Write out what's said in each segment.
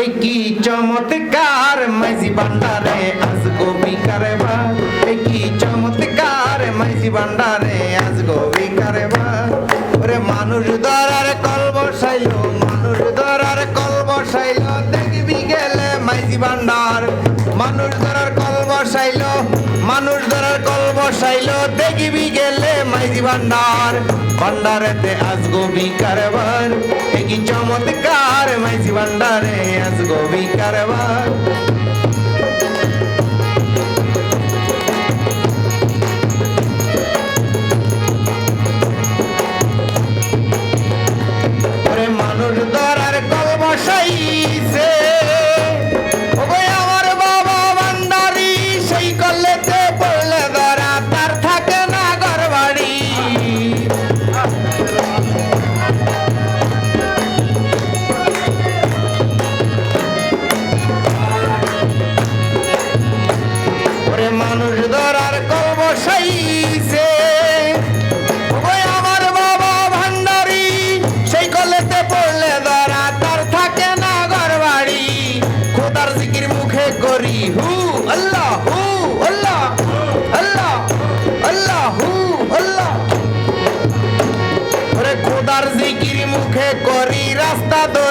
এ কি চমৎকার মাইজি বান্ডারে আজ গোবি কারবার। এ কি চমৎকার মাইজি বান্ডারে আজ গোবি কারবার। ওরে মানুষ ধরার কল বসাইলো, মানুষ ধরার কল বসাইলো, দেখবি গেলে মাইজি ভান্ডার মানুষ ধরার কল বসাইলো, মানুষ ধরার কল বসাইলো। দেখিবি গেলে মাইজি ভান্ডার, ভান্ডারেতে আজ গোবি কারবার এ কি চমৎকার মাইজি ভান্ডারে আজ গোবি কারবার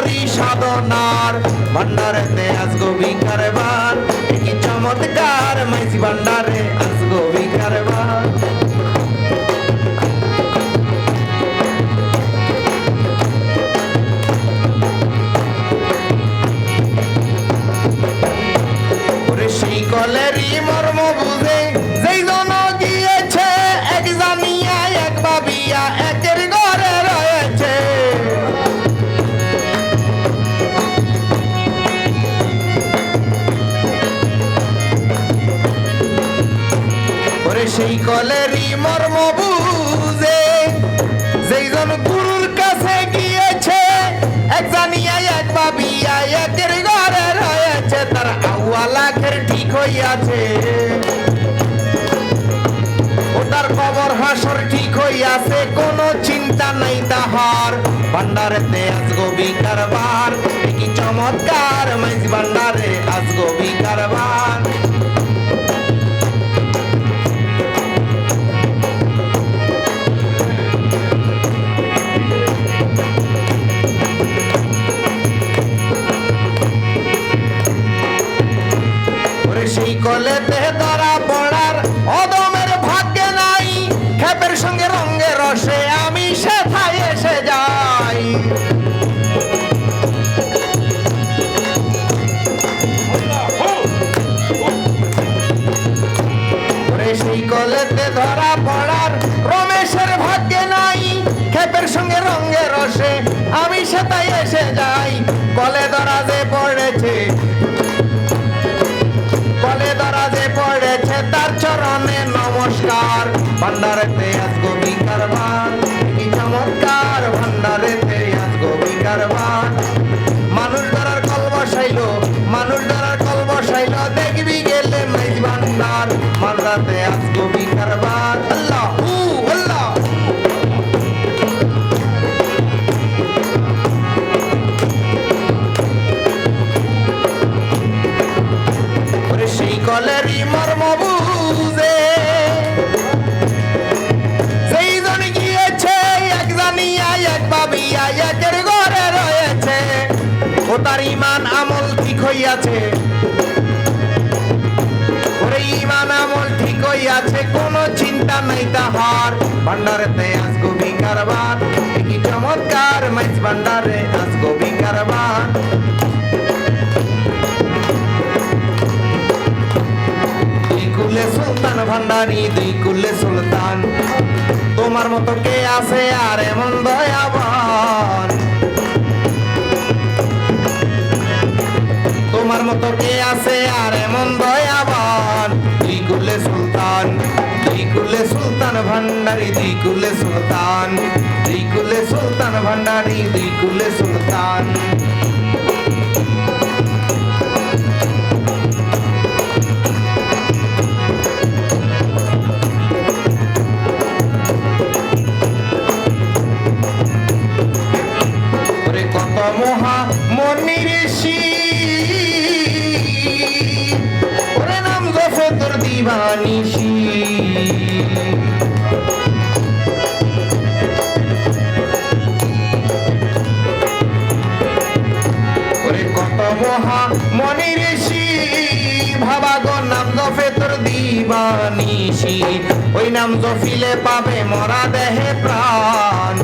ধরি সাধনার ভান্ডারেতে আজ গোবি কারবার। কি চমৎকার মাইসি ভান্ডারে সেই কলেরই মর্ম বুঝে। যেই জন গুরুর কাছে গিয়েছে, এক জানিয়া, এক ভাবিয়া, একের ঘরে রয়েছে, তার আউয়া লাখের ঠিক হইয়াছে। ওটার কবর হাসর ঠিক হইয়াছে, কোনো চিন্তা নাই তাহার। ভান্ডারেতে আজ গবি কারবার কি চমৎকার মাইজ ভান্ডারে আজ গবি কারবার রঙে রসে আমি সেথায় এসে যাই। সেই কলেতে ধরা পড়ার রমেশের ভাগ্যে নাই। খেপের সঙ্গে রঙে রসে আমি সেটাই এসে যাই। কলে ধরা যে পড়েছে কলে দরাজে পড়েছে তার চরণে নমস্কার। ভান্ডারেতে আজ গোবি কারবার কি চমৎকার ভান্ডারেতে আজ গোবি কারবার সেই মর্ম বুঝে সেই জন গিয়েছে, এক জানিয়া এক ভাবিয়া একের ঘরে রয়েছে। ও তার ইমান আমল ঠিক হইয়াছে। ওরে ইমান আমল ঠিক হইয়াছে, কোনো চিন্তা নাই তাহার। ভান্ডারেতে আজ গোবি কারবার কি চমৎকার মাইজ ভান্ডারে আজ সুলতান ভান্ডারি দুই কুলে সুলতান। তোমার মতো কে আছে আর এমন দয়াবান? তোমার মতো কে আছে আর এমন দয়াবান? দুই কুলে সুলতান, দুই কুলে সুলতান ভান্ডারি দুই কুলে সুলতান। দুই কুলে সুলতান ভান্ডারি দুই কুলে সুলতান। মহা মনি নাম জপে তোর মহা মনি ঋষি, ভাবা গো নাম জফে তোর দিবানিষি ওই নাম জফিলে পাবে মরা দেহে প্রাণ।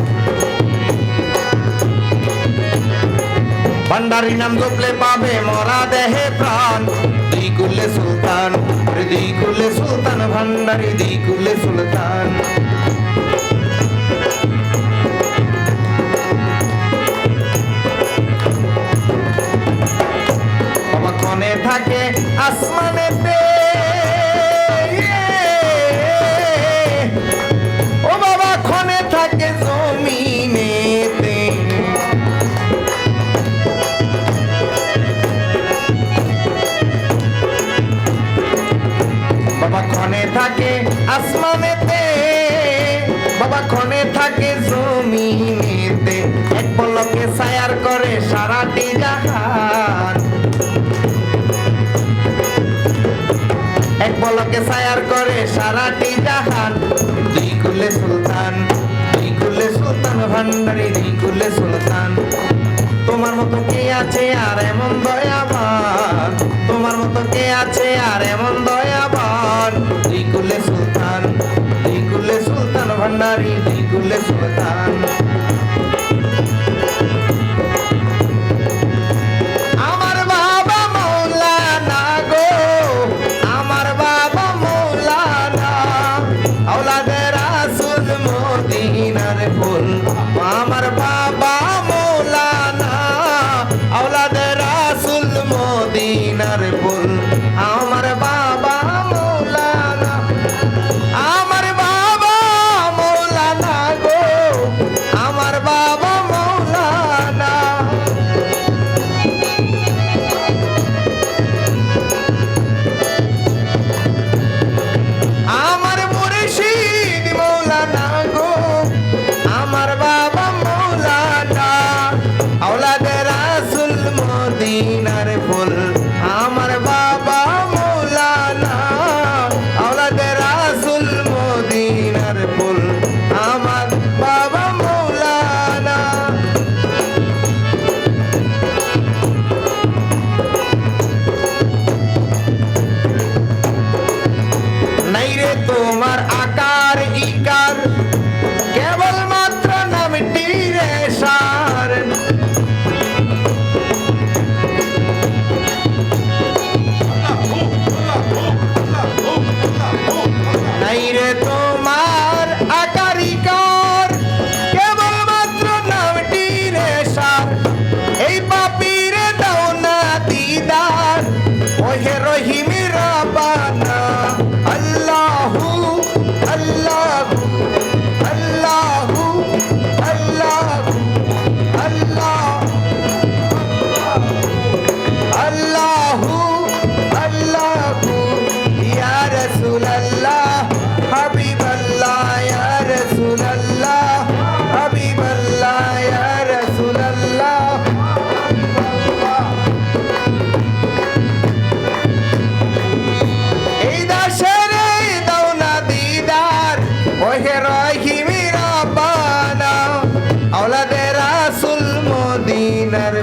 ভান্ডারি নাম জপলে পাবে মরা দেহে প্রাণ। দুই কুলে সুলতান দুই কুলে সুলতান, ভান্ডারি দুই কুলে সুলতান থাকে আসমানেতে বাবা ক্ষণে থাকে আসমানেতে, বাবা ক্ষণে থাকে জমিনেতে। এক পলকে সায়ার করে সারাটি জাহান। এক পলকে সায়ার করে সারাটি জাহান। দুই কুলে সুলতান দুই কুলে সুলতান, ভান্ডারি দুই কুলে সুলতান। তোমার মতো কে আছে আর এমন দয়াবান? তোমার মতো কে আছে আর এমন দয়াবান দুই কুলে সুলতান দুই কুলে সুলতান ভান্ডারি দুই রে তোমার মদিনার